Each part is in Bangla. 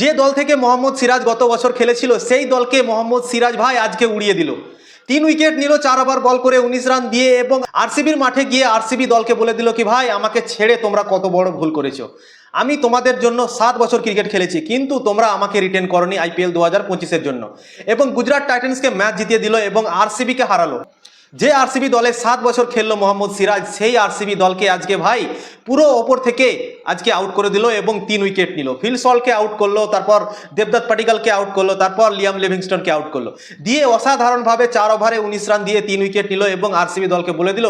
যে দল থেকে মোহাম্মদ সিরাজ গত বছর খেলেছিল, সেই দলকে মোহাম্মদ সিরাজ ভাই আজকে উড়িয়ে দিল। তিন উইকেট নিল, চার ওভার বল করে উনিশ রান দিয়ে এবং আরসিবির মাঠে গিয়ে আরসিবি দলকে বলে দিল কি, ভাই, আমাকে ছেড়ে তোমরা কত বড় ভুল করেছ। আমি তোমাদের জন্য সাত বছর ক্রিকেট খেলেছি, কিন্তু তোমরা আমাকে রিটেন করনি আইপিএল দু হাজার পঁচিশের জন্য। এবং গুজরাট টাইটান্সকে ম্যাচ জিতিয়ে দিল এবং আরসিবিকে হারালো। যে আরসিবি দলে সাত বছর খেললো মোহাম্মদ সিরাজ, সেই আরসিবি দলকে আজকে ভাই পুরো ওপর থেকে আজকে আউট করে দিল এবং তিন উইকেট নিল। ফিল সলকে আউট করল, তারপর দেবদত্ত পাটিকালকে আউট করল, তারপর লিয়াম লিভিংস্টনকে আউট করল। দিয়ে অসাধারণভাবে চার ওভারে উনিশ রান দিয়ে তিন উইকেট নিল এবং আরসিবি দলকে বলে দিল,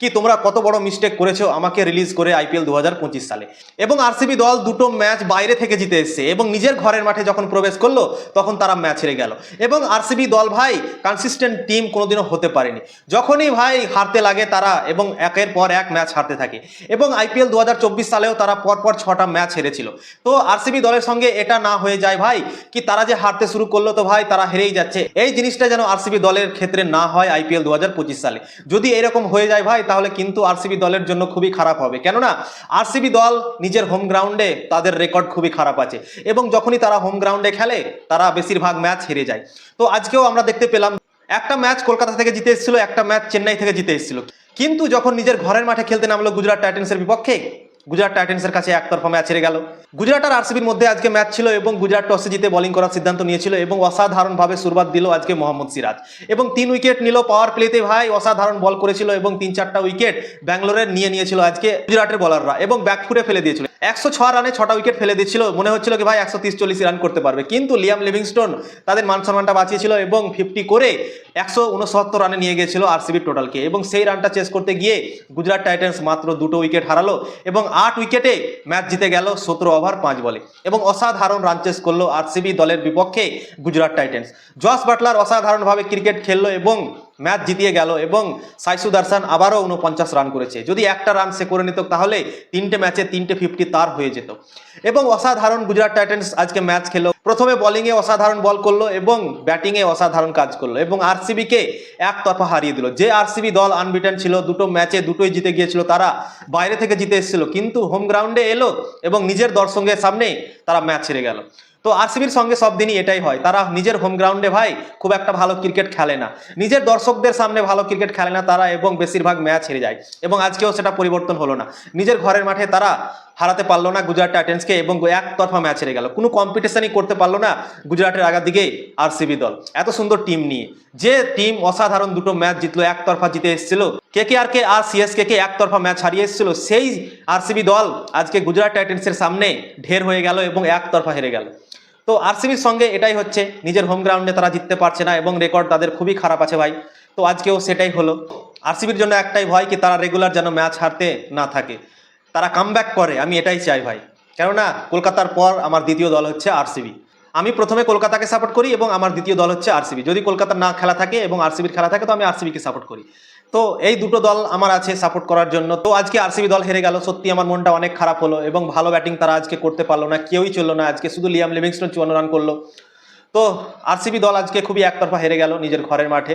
কি তোমরা কত বড় মিস্টেক করেছ আমাকে রিলিজ করে আইপিএল দু হাজার পঁচিশ সালে? এবং আরসিবি দল দুটো ম্যাচ বাইরে থেকে জিতে এসছে এবং নিজের ঘরের মাঠে যখন প্রবেশ করল, তখন তারা ম্যাচ হেরে গেল। এবং আরসিবি দল ভাই কনসিস্টেন্ট টিম কোনোদিনও হতে পারেনি। যখনই ভাই হারতে লাগে তারা এবং একের পর এক ম্যাচ হারতে থাকে। এবং আইপিএল দু হাজার চব্বিশ সালেও তারা পরপর ছটা ম্যাচ হেরেছিল। তো আরসিবি দলের সঙ্গে এটা না হয়ে যায় ভাই, কি তারা যে হারতে শুরু করল তো ভাই, তারা হেরেই যাচ্ছে। এই জিনিসটা যেন আরসিবি দলের ক্ষেত্রে না হয় আইপিএল দু সালে। যদি এরকম হয়ে যায় ভাই, তাহলে কিন্তু আরসিবি দলের জন্য খুবই খারাপ হবে। কেননা আরসিবি দল নিজের হোম গ্রাউন্ডে তাদের রেকর্ড খুবই খারাপ আছে। এবং যখনই তারা হোম গ্রাউন্ডে খেলে, তারা বেশিরভাগ ম্যাচ হেরে যায়। তো আজকেও আমরা দেখতে পেলাম, একটা ম্যাচ কলকাতা থেকে জিতে এসেছিল, একটা ম্যাচ চেন্নাই থেকে জিতে এসেছিল। কিন্তু যখন নিজের ঘরের মাঠে খেলতে নামলো গুজরাট টাইটান্সের বিপক্ষে গুজরাট টাইটেন্সের কাছে একতরফা ম্যাচ হেরে গেল। গুজরাট আর আরসিবির মধ্যে আজকে ম্যাচ ছিল এবং গুজরাট টসে জিতে বোলিং করার সিদ্ধান্ত নিয়েছিল এবং অসাধারণভাবে শুরুয়াত দিল আজকে মোহাম্মদ সিরাজ। এবং তিন উইকেট নিল পাওয়ার প্লেতে ভাই, অসাধারণ বল করেছিল এবং তিন চারটা উইকেট ব্যাঙ্গালোরের নিয়ে নিয়েছিল আজকে গুজরাটের বলাররা এবং ব্যাক ব্যাকফুটে ফেলে দিয়েছিল। একশো ছ রানে ছটা উইকেট ফেলে দিচ্ছিল। মনে হচ্ছিল কি ভাই একশো তিরিশ চল্লিশ রান করতে পারবে। কিন্তু লিয়াম লিভিংস্টোন তাদের মান সম্মানটা বাঁচিয়েছিল এবং ফিফটি করে একশো উনসত্তর রানে নিয়ে গিয়েছিল আরসিবির টোটালকে। এবং সেই রানটা চেস করতে গিয়ে গুজরাট টাইটান্স মাত্র দুটো উইকেট হারালো এবং আট উইকেটে ম্যাচ জিতে গেল সতেরো ওভার পাঁচ বলে এবং অসাধারণ রান চেস করল আরসিবি দলের বিপক্ষে গুজরাট টাইটান্স। জস বাটলার অসাধারণভাবে ক্রিকেট খেললো এবং ম্যাচ জিতিয়ে গেল এবং সাইসু দারসান আবারও উনপঞ্চাশ রান করেছে। যদি একটা রান সে করে নিত, তাহলে তিনটে ম্যাচে তিনটে ফিফটি তার হয়ে যেত। এবং অসাধারণ গুজরাট টাইটান্স আজকে ম্যাচ খেলো। প্রথমে বোলিংয়ে অসাধারণ বল করল এবং ব্যাটিংয়ে অসাধারণ কাজ করল এবং আরসিবিকে একতরফা হারিয়ে দিল। যে আরসিবি দল আনবিটেন ছিল, দুটো ম্যাচে দুটোই জিতে গিয়েছিল, তারা বাইরে থেকে জিতে এসেছিল। কিন্তু হোম গ্রাউন্ডে এলো এবং নিজের দর্শকের সামনে তারা ম্যাচ হেরে গেল। তো আরসিবির সঙ্গে সব দিনই এটাই হয়। তারা নিজের হোম গ্রাউন্ডে ভাই খুব একটা ভালো ক্রিকেট খেলে না। নিজের দর্শকদের সামনে ভালো ক্রিকেট খেলে না তারা এবং বেশিরভাগ ম্যাচ হেরে যায়। এবং আজকেও সেটা পরিবর্তন হলো না। নিজের ঘরের মাঠে তারা হারাতে পারল না গুজরাট টাইটেন্সকে এবং একতরফা ম্যাচ হেরে গেল। কোনো কম্পিটিশনই করতে পারল না গুজরাটের আগার দিকে আরসিবি দল। এত সুন্দর টিম নিয়ে। যে টিম অসাধারণ দুটো ম্যাচ জিতলো, একতরফা জিতে এসেছিল কে কে আর কে আর সিএসকে কে একতরফা ম্যাচ হারিয়ে এসেছিল, সেই আরসিবি দল আজকে গুজরাট টাইটেন্সের সামনে ঢের হয়ে গেল এবং একতরফা হেরে গেল। তো আরসিবির সঙ্গে এটাই হচ্ছে, নিজের হোম গ্রাউন্ডে তারা জিততে পারছে না এবং রেকর্ড তাদের খুবই খারাপ আছে ভাই। তো আজকেও সেটাই হলো। আরসিবির জন্য একটাই ভয় কি তারা রেগুলার যেন ম্যাচ হারতে না থাকে। তারা কামব্যাক করে, আমি এটাই চাই ভাই। কেননা কলকাতার পর আমার দ্বিতীয় দল হচ্ছে আরসিবি আমি প্রথমে কলকাতাকে সাপোর্ট করি এবং আমার দ্বিতীয় দল হচ্ছে আরসিবি যদি কলকাতার না খেলা থাকে এবং আরসিবির খেলা থাকে, তো আমি আরসিবিকে সাপোর্ট করি। তো এই দুটো দল আমার আছে সাপোর্ট করার জন্য। তো আজকে আরসিবি দল হেরে গেল, সত্যি আমার মনটা অনেক খারাপ হলো এবং ভালো ব্যাটিং তারা আজকে করতে পারল না, কেউই চলল না। আজকে শুধু লিয়াম লিভিংস্টোন চুয়ান্ন রান করল। তো আরসিবি দল আজকে খুবই একতরফা হেরে গেল নিজের ঘরের মাঠে।